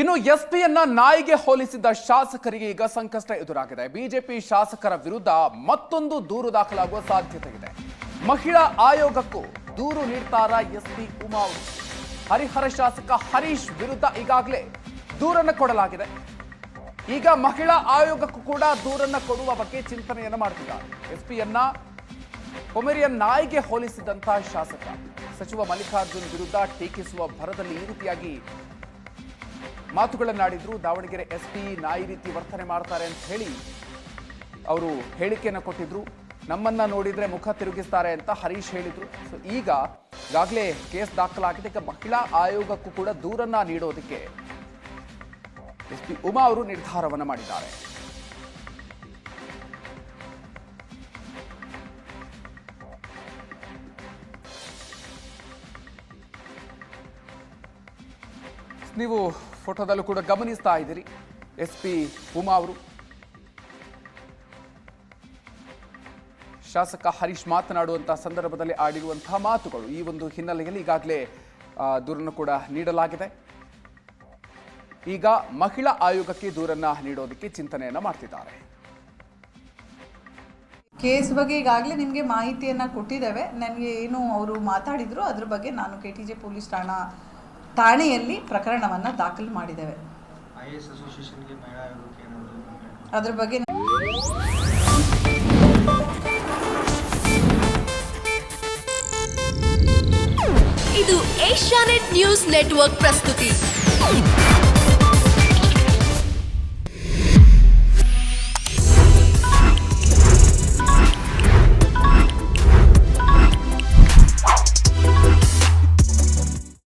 ಇನ್ನು ಎಸ್ ಪಿಯನ್ನ ನಾಯಿಗೆ ಹೋಲಿಸಿದ ಶಾಸಕರಿಗೆ ಈಗ ಸಂಕಷ್ಟ ಎದುರಾಗಿದೆ. ಬಿಜೆಪಿ ಶಾಸಕರ ವಿರುದ್ಧ ಮತ್ತೊಂದು ದೂರು ದಾಖಲಾಗುವ ಸಾಧ್ಯತೆ ಇದೆ ಮಹಿಳಾ ಆಯೋಗಕ್ಕೂ ದೂರು ನೀಡ್ತಾರ ಎಸ್ ಪಿ ಉಮಾ ಹರಿಹರ ಶಾಸಕ ಹರೀಶ್ ವಿರುದ್ಧ ಈಗಾಗಲೇ ದೂರನ್ನು ಕೊಡಲಾಗಿದೆ. ಈಗ ಮಹಿಳಾ ಆಯೋಗಕ್ಕೂ ಕೂಡ ದೂರನ್ನು ಕೊಡುವ ಬಗ್ಗೆ ಚಿಂತನೆಯನ್ನು ಮಾಡುತ್ತಿದ್ದಾರೆ ಎಸ್ ಪಿಯನ್ನ ಕೊಮೆರಿಯನ್ ನಾಯಿಗೆ ಹೋಲಿಸಿದಂತಹ ಶಾಸಕ, ಸಚಿವ ಮಲ್ಲಿಕಾರ್ಜುನ್ ವಿರುದ್ಧ ಟೀಕಿಸುವ ಭರದಲ್ಲಿ ಈ ರೀತಿಯಾಗಿ ಮಾತುಗಳನ್ನಾಡಿದ್ರು ದಾವಣಗೆರೆ ಎಸ್ ಪಿ ನಾಯಿ ರೀತಿ ವರ್ತನೆ ಮಾಡ್ತಾರೆ ಅಂತ ಹೇಳಿ ಅವರು ಹೇಳಿಕೆಯನ್ನು ಕೊಟ್ಟಿದ್ರು. ನಮ್ಮನ್ನ ನೋಡಿದ್ರೆ ಮುಖ ತಿರುಗಿಸ್ತಾರೆ ಅಂತ ಹರೀಶ್ ಹೇಳಿದ್ರು. ಸೊ ಈಗ ಈಗಾಗಲೇ ಕೇಸ್ ದಾಖಲಾಗಿದೆ. ಈಗ ಮಹಿಳಾ ಆಯೋಗಕ್ಕೂ ಕೂಡ ದೂರನ್ನ ನೀಡೋದಕ್ಕೆ ಎಸ್ ಪಿ ಉಮಾ ಅವರು ನಿರ್ಧಾರವನ್ನು ಮಾಡಿದ್ದಾರೆ. ನೀವು ಫೋಟೋದಲ್ಲೂ ಕೂಡ ಗಮನಿಸ್ತಾ ಇದ್ದೀರಿ. ಎಸ್ ಪಿ ಉಮಾ ಅವರು. ಶಾಸಕ ಹರೀಶ್ ಮಾತನಾಡುವಂತಹ ಸಂದರ್ಭದಲ್ಲಿ ಆಡಿರುವಂತಹ ಮಾತುಗಳು ಈ ಒಂದು ಹಿನ್ನೆಲೆಯಲ್ಲಿ ಈಗಾಗಲೇ ದೂರನ್ನು ಕೂಡ ನೀಡಲಾಗಿದೆ. ಈಗ ಮಹಿಳಾ ಆಯೋಗಕ್ಕೆ ದೂರನ್ನ ನೀಡೋದಕ್ಕೆ ಚಿಂತನೆಯನ್ನ ಮಾಡ್ತಿದ್ದಾರೆ. ಕೇಸ್ ಬಗ್ಗೆ ಈಗಾಗಲೇ ನಿಮಗೆ ಮಾಹಿತಿಯನ್ನು ಕೊಟ್ಟಿದ್ದೇವೆ. ನನಗೆ ಏನು ಅವರು ಮಾತಾಡಿದ್ರು, ಅದ್ರ ಬಗ್ಗೆ ನಾನು ಕೆ ಟಿ ಜೆ ಪೊಲೀಸ್ ಠಾಣಾ ಠಾಣೆಯಲ್ಲಿ ಪ್ರಕರಣವನ್ನು ದಾಖಲು ಮಾಡಿದ್ದೇವೆ. ಅದ್ರ ಬಗ್ಗೆ ಇದು ಏಷ್ಯಾನೆಟ್ ನ್ಯೂಸ್ ನೆಟ್ವರ್ಕ್ ಪ್ರಸ್ತುತಿ.